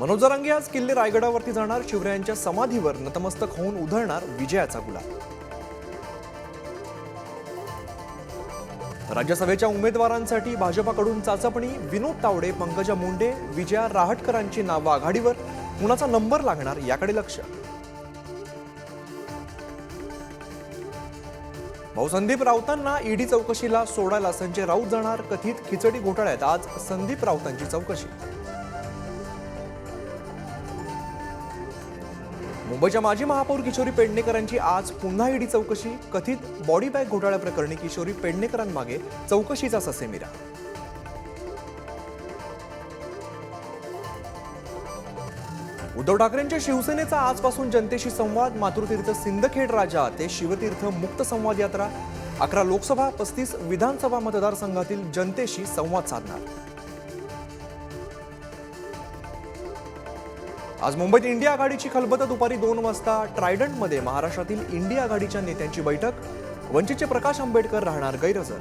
मनोज जरांगे आज किल्ले रायगडावरती जाणार शिवरायांच्या समाधीवर नतमस्तक होऊन उधळणार विजयाचा गुलाब राज्यसभेच्या उमेदवारांसाठी भाजपाकडून चाचपणी विनोद तावडे पंकजा मुंडे विजया राहटकरांची नावं आघाडीवर कुणाचा नंबर लागणार याकडे लक्ष. भाऊ संदीप राऊतांना ईडी चौकशीला सोडायला संजय राऊत जाणार कथित खिचडी घोटाळ्यात आज संदीप राऊतांची चौकशी. मुंबईच्या माजी महापौर किशोरी पेडणेकरांची आज पुन्हा ईडी चौकशी. कथित बॉडी बॅग घोटाळ्याप्रकरणी किशोरी पेडणेकरांमागे चौकशीचा ससेमिरा. उद्धव ठाकरेंच्या शिवसेनेचा आजपासून जनतेशी संवाद. मातृतीर्थ सिंदखेड राजा ते शिवतीर्थ मुक्त संवाद यात्रा. अकरा लोकसभा पस्तीस विधानसभा मतदारसंघातील जनतेशी संवाद साधणार. आज मुंबईत इंडिया आघाडीची खलबत दुपारी दोन वाजता ट्रायडंटमध्ये महाराष्ट्रातील इंडिया आघाडीच्या नेत्यांची बैठक. वंचितचे प्रकाश आंबेडकर राहणार गैरहजर.